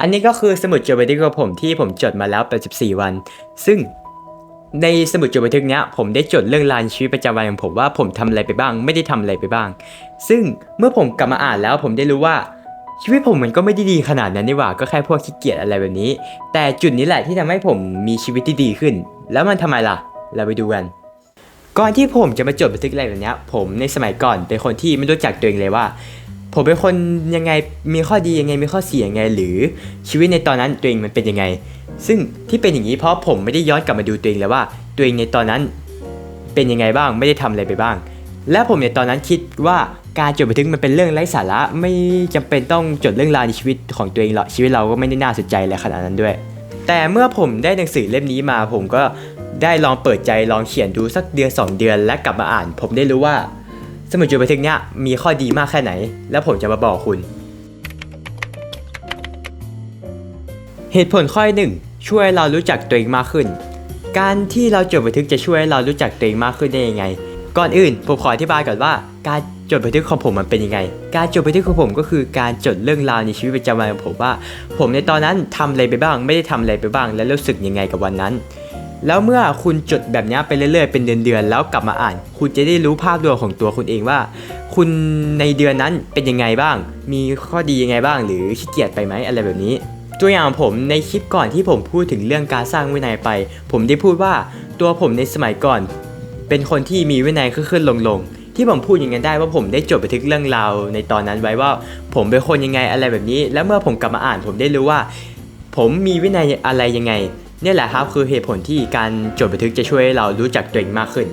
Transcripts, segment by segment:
อันนี้ก็คือสมุดจดบันทึกของผมที่ผมจดมาแล้ว 84 วัน ซึ่งในสมุดจดบันทึกเนี้ยผมได้จดเรื่องราวในชีวิตประจำวันของผมว่าผมทำอะไรไปบ้าง ไม่ได้ทำอะไรไปบ้าง ซึ่งเมื่อผมกลับมาอ่านแล้วผมได้รู้ว่าชีวิตผมมันก็ไม่ได้ดีขนาดนั้นนี่หว่าก็แค่พวกขี้เกียจอะไรแบบนี้ แต่จุดนี้แหละที่ทำให้ผมมีชีวิตที่ดีขึ้น แล้วมันทำไมล่ะ เราไปดูกัน ก่อนที่ผมจะมาจดบันทึกอะไรแบบนี้ผมในสมัยก่อนเป็นคนที่ไม่รู้จักตัวเองเลยว่า ผมเป็นคนยังไงมีข้อดียังไงมีข้อเสียยังไง หรือชีวิตในตอนนั้นตัวเองมันเป็นยังไง ซึ่งที่เป็นอย่างนี้เพราะผมไม่ได้ย้อนกลับมาดูตัวเองเลยว่า ตัวเองในตอนนั้นเป็นยังไงบ้างไม่ได้ทำอะไรไปบ้าง และผมในตอนนั้นคิดว่าการจดบันทึกมันเป็นเรื่องไร้สาระไม่จำเป็นต้องจดเรื่องราวในชีวิตของตัวเองหรอกชีวิตเราก็ไม่ได้น่าสนใจอะไรขนาดนั้นด้วย แต่เมื่อผมได้หนังสือเล่มนี้มา ผมก็ได้ลองเปิดใจลองเขียนดูสักเดือนสองเดือน และกลับมาอ่าน ผมได้รู้ว่า สมุดจดบันทึกเนี้ยมีข้อดีมากแค่ไหน แล้วผมจะมาบอกคุณ เหตุผลข้อหนึ่งช่วยเรารู้จักตัวเองมากขึ้น การที่เราจดบันทึกจะช่วยเรารู้จักตัวเองมากขึ้นได้ยังไง ก่อนอื่นผมขออธิบายก่อนว่า การจดบันทึกของผมมันเป็นยังไง การจดบันทึกของผมก็คือการจดเรื่องราวในชีวิตประจำวันของผมว่า ผมในตอนนั้นทำอะไรไปบ้าง ไม่ได้ทำอะไรไปบ้าง และรู้สึกยังไงกับวันนั้น แล้วเมื่อคุณจดแบบนี้ไปเรื่อยๆเป็นเดือนๆแล้วกลับมาอ่าน คุณจะได้รู้ภาพรวมของตัวคุณเองว่า คุณในเดือนนั้นเป็นยังไงบ้าง มีข้อดียังไงบ้าง หรือขี้เกียจไปไหมอะไรแบบนี้ ตัวอย่างผมในคลิปก่อนที่ผมพูดถึงเรื่องการสร้างวินัยไป ผมได้พูดว่าตัวผมในสมัยก่อน เป็นคนที่มีวินัยขึ้นๆลงๆที่ผมพูดอย่างนั้นได้ว่าผมได้จดบันทึกเรื่องราวในตอนนั้นไว้ว่า ผมเป็นคนยังไงอะไรแบบนี้ แล้วเมื่อผมกลับมาอ่าน ผมได้รู้ว่า ผมมีวินัยอะไรยังไง นี่แหละครับคือเหตุผลที่การจดบันทึกจะช่วยเรารู้จักตัวเองมากขึ้น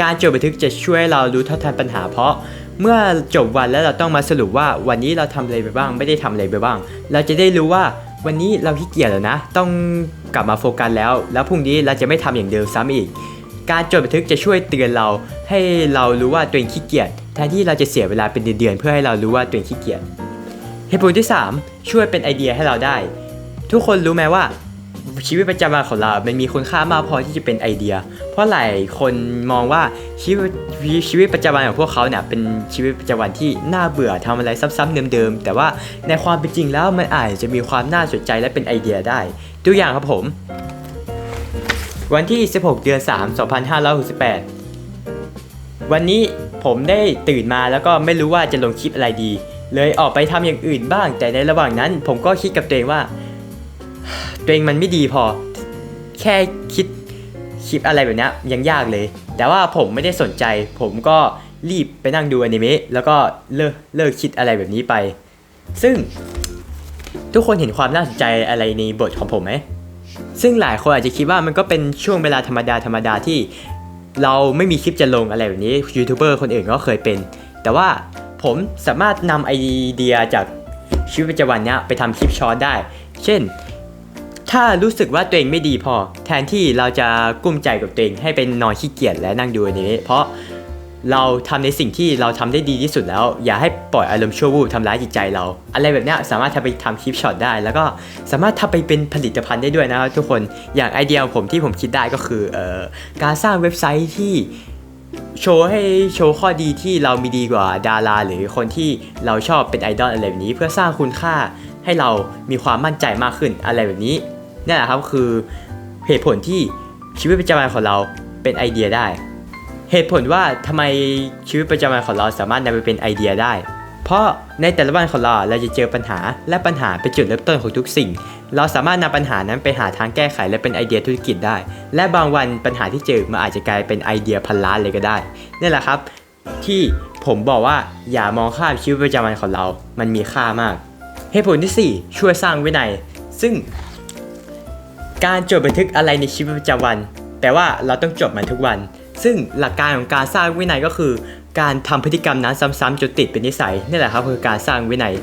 การจดบันทึกจะช่วยเรารู้เท่าทันปัญหา เพราะเมื่อจบวันแล้วเราต้องมาสรุปว่าวันนี้เราทำอะไรไปบ้าง ไม่ได้ทำอะไรไปบ้าง เราจะได้รู้ว่าวันนี้เราขี้เกียจแล้วนะ ต้องกลับมาโฟกัสแล้ว แล้วพรุ่งนี้เราจะไม่ทำอย่างเดิมซ้ำอีก การจดบันทึกจะช่วยเตือนเรา ให้เรารู้ว่าตัวเองขี้เกียจแทนที่เราจะเสียเวลาเป็นเดือนๆเพื่อให้เรารู้ว่าตัวเองขี้เกียจเหตุผลที่ 3 ช่วยเป็นไอเดียให้เราได้ ทุกคนรู้ไหมว่า ชีวิตประจำวันของเรา มันมีคุณค่ามากพอที่จะเป็นไอเดีย เพราะหลายคนมองว่าชีวิตชีวิตประจำวันของพวกเขาเนี่ยเป็นชีวิตประจำวันที่น่าเบื่อทำอะไรซ้ำๆเดิมๆ แต่ว่าในความเป็นจริงแล้วมันอาจจะมีความน่าสนใจและเป็นไอเดียได้ ตัวอย่างครับผม วันที่ 16 เดือน 3 2568 วันนี้ผมได้ตื่นมาแล้วก็ไม่รู้ว่าจะลงคลิปอะไรดี เลยออกไปทำอย่างอื่นบ้าง แต่ในระหว่างนั้น ผมก็คิดกับตัวเองว่า ตัวเองมันไม่ดีพอ แค่คิดคลิปอะไรแบบนี้ยยังยากเลย แต่ว่าผมไม่ได้สนใจ ผมก็รีบไปนั่งดูอนิเมะแล้วก็เลิกเลิกคิดอะไรแบบนี้ไป ซึ่งทุกคนเห็นความน่าสนใจอะไรในบทของผมไหมซึ่งหลายคนอาจจะคิดว่ามันก็เป็นช่วงเวลาธรรมดาธรรมดาที่ เราไม่มีคลิปจะลงอะไรแบบนี้ยูทูบเบอร์คนอื่นก็เคยเป็น แต่ว่าผมสามารถนำไอเดียจากชีวิตประจำวันเนี้ยไปทำคลิปช็อตได้ เช่น ถ้ารู้สึกว่าตัวเองไม่ดีพอ แทนที่เราจะกุ้มใจกับตัวเองให้เป็นนอนขี้เกียจและนั่งดูอันนี้เพราะเราทำในสิ่งที่เราทำได้ดีที่สุดแล้ว อย่าให้ปล่อยอารมณ์ชั่ววูบทำร้ายจิตใจเรา อะไรแบบนี้สามารถทำไปทำคลิปช็อตได้ แล้วก็สามารถทำไปเป็นผลิตภัณฑ์ได้ด้วยนะครับทุกคนอย่างไอเดียของผมที่ผมคิดได้ก็คือเอ่อการสร้างเว็บไซต์ที่โชว์ให้โชว์ข้อดีที่เรามีดีกว่าดารา หรือคนที่เราชอบเป็นไอดอลอะไรแบบนี้ เพื่อสร้างคุณค่าให้เรามีความมั่นใจมากขึ้นอะไรแบบนี้ นี่แหละครับคือเหตุผลที่ชีวิตประจำวันของเราเป็นไอเดียได้ เหตุผลว่าทำไมชีวิตประจำวันของเราสามารถนำไปเป็นไอเดียได้ เพราะในแต่ละวันของเราเราจะเจอปัญหาและปัญหาเป็นจุดเริ่มต้นของทุกสิ่ง เราสามารถนำปัญหานั้นไปหาทางแก้ไขและเป็นไอเดียธุรกิจได้ และบางวันปัญหาที่เจอมันอาจจะกลายเป็นไอเดียพันล้านเลยก็ได้นี่แหละครับ ที่ผมบอกว่าอย่ามองข้ามชีวิตประจำวันของเรา มันมีค่ามาก เหตุผลที่ 4 ช่วยสร้างวินัย ซึ่ง การจดบันทึกอะไรในชีวิตประจำวันแปลว่าเราต้องจดมันทุกวัน ซึ่งหลักการของการสร้างวินัยก็คือ การทำพฤติกรรมนั้นซ้ำๆจนติดเป็นนิสัยนี่แหละครับคือการสร้างวินัย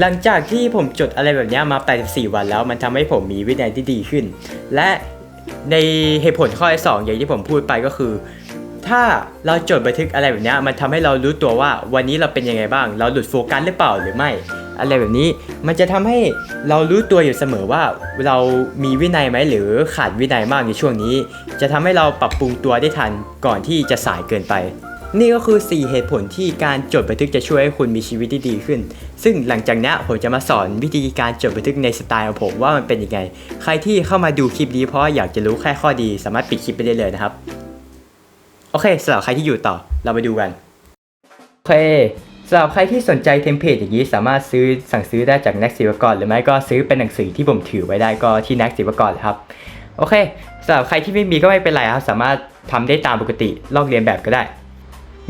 หลังจากที่ผมจดอะไรแบบนี้มา 84 วันแล้ว มันทำให้ผมมีวินัยที่ดีขึ้น และในเหตุผลข้อที่สองอย่างที่ผมพูดไปก็คือ ถ้าเราจดบันทึกอะไรแบบนี้มันทำให้เรารู้ตัวว่าวันนี้เราเป็นยังไงบ้าง เราหลุดโฟกัสหรือเปล่าหรือไม่ อะไรแบบนี้ มันจะทำให้เรารู้ตัวอยู่เสมอว่าเรามีวินัยไหมหรือขาดวินัยมากในช่วงนี้ จะทำให้เราปรับปรุงตัวได้ทันก่อนที่จะสายเกินไป นี่ก็คือ 4 เหตุผลที่การจดบันทึกจะช่วยให้คุณมีชีวิตที่ดีขึ้น ซึ่งหลังจากนี้ผมจะมาสอนวิธีการจดบันทึกในสไตล์ของผมว่ามันเป็นยังไง ใครที่เข้ามาดูคลิปนี้เพราะอยากจะรู้แค่ข้อดีสามารถปิดคลิปไปได้เลยนะครับ โอเคสำหรับใครที่อยู่ต่อเราไปดูกันโอเค สำหรับใครที่สนใจเทมเพลตอย่างนี้สามารถซื้อสั่งซื้อได้จากนักศิลปกร หรือไม่ก็ซื้อเป็นหนังสือที่ผมถือไว้ได้ก็ที่นักศิลปกรครับโอเคสำหรับใครที่ไม่มีก็ไม่เป็นไรครับ สามารถทำได้ตามปกติลอกเรียนแบบก็ได้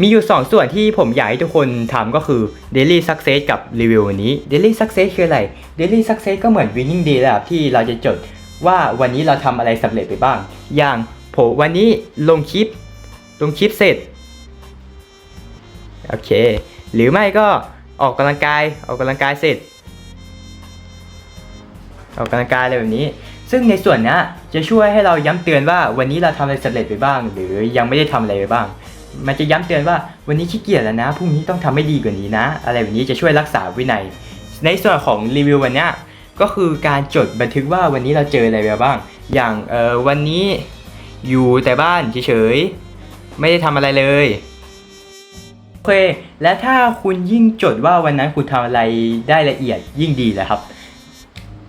มีอยู่ 2 ส่วนที่ผมอยากให้ทุกคนทำก็คือ Daily Success กับรีวิววันนี้ Daily Success คืออะไร Daily Success ก็เหมือน Winning Day แหละครับที่เราจะจดว่าวันนี้เราทำอะไรสำเร็จไปบ้าง อย่างผมวันนี้ลงคลิป ลงคลิปเสร็จ โอเค หรือไม่ก็ออกกำลังกายออกกำลังกายเสร็จ ออกกำลังกายอะไรแบบนี้ ซึ่งในส่วนนี้จะช่วยให้เราย้ำเตือนว่าวันนี้เราทำอะไรสำเร็จไปบ้าง หรือยังไม่ได้ทำอะไรไปบ้าง มันจะย้ำเตือนว่าวันนี้ขี้เกียจแล้วนะพรุ่งนี้ต้องทำให้ดีกว่านี้นะ อะไรแบบนี้จะช่วยรักษาวินัย ในส่วนของรีวิววันนี้ก็คือการจดบันทึกว่าวันนี้เราเจออะไรไปบ้าง อย่างเออวันนี้อยู่แต่บ้านเฉยๆไม่ได้ทำอะไรเลย เค และถ้าคุณยิ่งจดว่าวันนั้นคุณทำอะไรได้ละเอียดยิ่งดีเลยครับ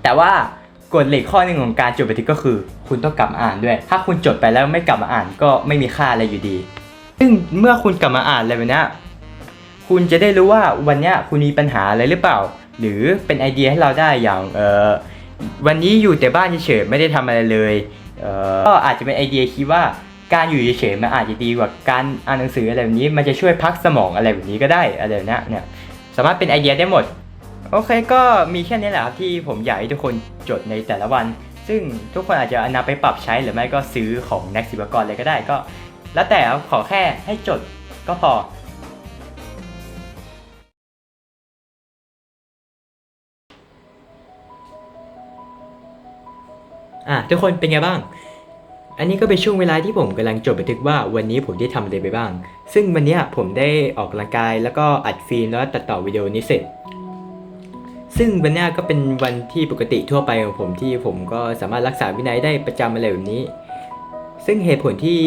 แต่ว่ากฎเหล็กข้อหนึ่งของการจดบันทึกก็คือ คุณต้องกลับมาอ่านด้วย ถ้าคุณจดไปแล้วไม่กลับมาอ่านก็ไม่มีค่าอะไรอยู่ดี ซึ่งเมื่อคุณกลับมาอ่านอะไรแบบนี้คุณจะได้รู้ว่าวันนี้คุณมีปัญหาอะไรหรือเปล่า หรือเป็นไอเดียให้เราได้อย่างเออวันนี้อยู่แต่บ้านเฉยๆไม่ได้ทำอะไรเลยเออก็อาจจะเป็นไอเดียคิดว่า การอยู่เฉยๆมันอาจจะดีกว่าการอ่านหนังสืออะไรแบบนี้ มันจะช่วยพักสมองอะไรแบบนี้ก็ได้อะไรแบบเนี้ยเนี่ยสามารถเป็นไอเดียได้หมด โอเคก็มีแค่นี้แหละครับที่ผมอยากให้ทุกคนจดในแต่ละวัน ซึ่งทุกคนอาจจะนำไปปรับใช้หรือไม่ก็ซื้อของนักศิลปกรเลยก็ได้ก็ แล้วแต่ขอแค่ให้จดก็พออะทุกคนเป็นไงบ้าง อันนี้ก็เป็นช่วงเวลาที่ผมกำลังจดบันทึกว่าวันนี้ผมได้ทำอะไรไปบ้าง ซึ่งวันนี้ผมได้ออกกำลังกายแล้วก็อัดฟิล์มแล้วตัดต่อวิดีโอนี้เสร็จ ซึ่งวันนี้ก็เป็นวันที่ปกติทั่วไปของผมที่ผมก็สามารถรักษาวินัยได้ประจำอะไรแบบนี้ ซึ่งเหตุผลที่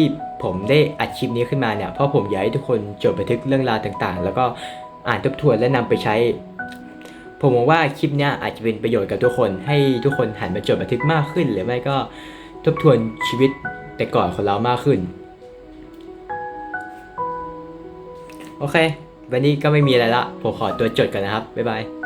ผมได้อัดคลิปนี้ขึ้นมาเนี่ยเพราะผมอยากให้ทุกคนจดบันทึกเรื่องราวต่างๆ แล้วก็อ่านทบทวนและนำไปใช้ ผมมองว่าคลิปนี้อาจจะเป็นประโยชน์กับทุกคน ให้ทุกคนหันมาจดบันทึกมากขึ้น หรือไม่ก็ ทบทวนชีวิตแต่ก่อนของเรามากขึ้น โอเค วันนี้ก็ไม่มีอะไรละ ผมขอตัวจดกันนะครับ บ๊ายบาย